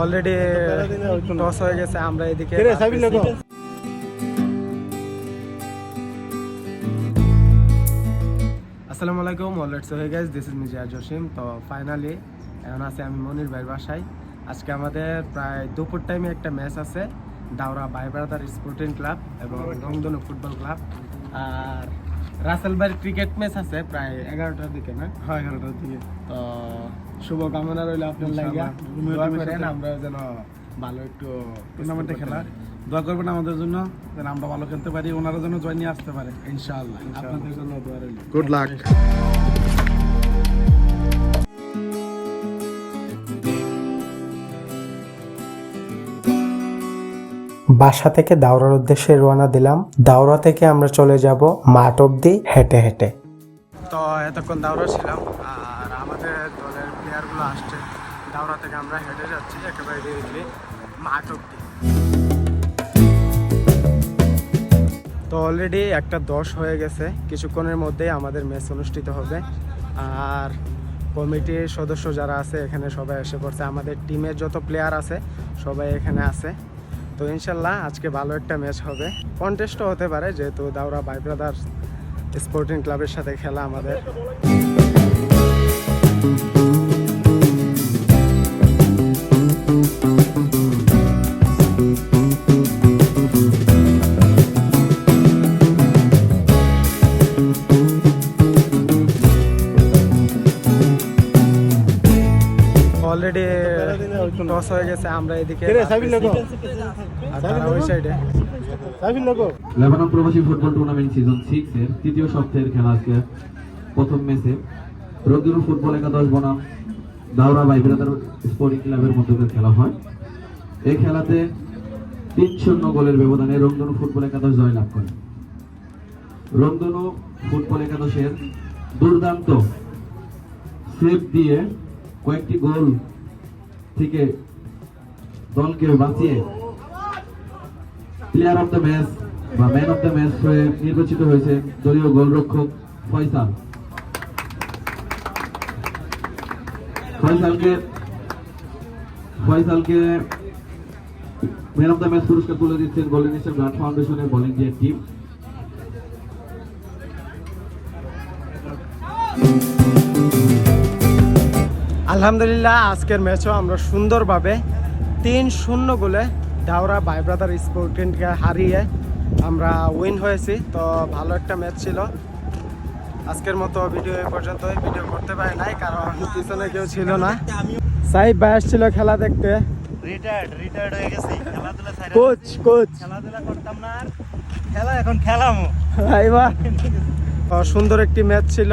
Already toss হয়ে গেছে আমরা এদিকে? আসসালামু আলাইকুম অলরেডি হয়ে গেছে দিস ইজ মিজিয়া জসিম। তো ফাইনালি এখন আছে আমি মনির ভাইয়ের বাসায়। আজকে আমাদের প্রায় দুপুর টাইমে একটা ম্যাচ আছে দাওরা বাই ব্রাদার স্পোর্টিং ক্লাব এবং রংধনু ফুটবল ক্লাব আর রাসেল ভাইয়ের ক্রিকেট ম্যাচ আছে প্রায় এগারোটার দিকে না? হ্যাঁ এগারোটার দিকে। তো শুভকামনা রইল আপনার করেন আমরা যেন ভালো একটু টুর্নামেন্টে খেলা। দোয়া করবেন আমাদের জন্য যেন আমরা ভালো খেলতে পারি ওনারা যেন জয় নিয়ে আসতে পারে। ইনশাআল্লাহ। আপনাদের জন্য দোয়া রইল। গুড লাক বাসা থেকে দাওরার উদ্দেশ্যে রওনা দিলাম। দাওরা থেকে আমরা চলে যাব মাঠ অব্দি হেঁটে হেঁটে। তো এতক্ষণ দাওরা ছিলাম আর আমাদের দলের প্লেয়ারগুলো আসছে। দাওরা থেকে আমরা হেঁটে যাচ্ছি, একেবারে ডিরেক্টলি তো অলরেডি একটা দশ হয়ে গেছে, কিছুক্ষণের মধ্যেই আমাদের ম্যাচ অনুষ্ঠিত হবে। আর কমিটির সদস্য যারা আছে, এখানে সবাই এসে পড়ছে। আমাদের টিমের যত প্লেয়ার আছে, সবাই এখানে আছে। তো ইনশাল্লাহ আজকে ভালো একটা ম্যাচ হবে। কন্টেস্টও হতে পারে, যেহেতু দাওরা বাই ব্রাদার্স স্পোর্টিং ক্লাবের সাথে খেলা আমাদের। অলরেডি টস হয়ে গেছে আমরা এদিকে ওই সাইডে লেবানন প্রবাসী ফুটবল টুর্নামেন্ট সিজন সিক্স এর তৃতীয় সপ্তাহের খেলা আজকে প্রথম ম্যাচে রোগিরু ফুটবল একাদশ বনাম দাওরা বাই ব্রাদার স্পোর্টিং ক্লাবের মধ্যে খেলা হয়। এই খেলাতে তিন শূন্য গোলের ব্যবধানে রংধনু ফুটবল একাদশ জয়লাভ করে। রংধনু ফুটবল একাদশের দুর্দান্ত সেভ দিয়ে কয়েকটি গোল থেকে দলকে বাঁচিয়ে প্লেয়ার অফ দ্য ম্যাচ বা ম্যান অফ দ্য ম্যাচ হয়ে নির্বাচিত হয়েছে দলীয় গোলরক্ষক ফয়সাল। ফয়সালকে ফয়সালকে ম্যান অফ দ্য ম্যাচ পুরস্কার তুলে দিচ্ছেন গোল্ডেন স্টার ব্লাড ফাউন্ডেশনের ভলেন্টিয়ার টিম আলহামদুলিল্লাহ আজকের ম্যাচও আমরা সুন্দরভাবে তিন শূন্য গোলে ডাওরা বাই ব্রাদার স্পোর্টিংকে হারিয়ে আমরা উইন হয়েছি। তো ভালো একটা ম্যাচ ছিল। আজকের মতো ভিডিও এ পর্যন্ত ভিডিও করতে পারি নাই কারণ পিছনে কেউ ছিল না। সাহিব ভাই আসছিল খেলা দেখতে। রিটায়ার্ড রিটায়ার্ড হয়ে গেছি। খেলাধুলা কোচ কোচ খেলাধুলা করতাম না আর খেলা এখন খেলামো সুন্দর একটি ম্যাচ ছিল।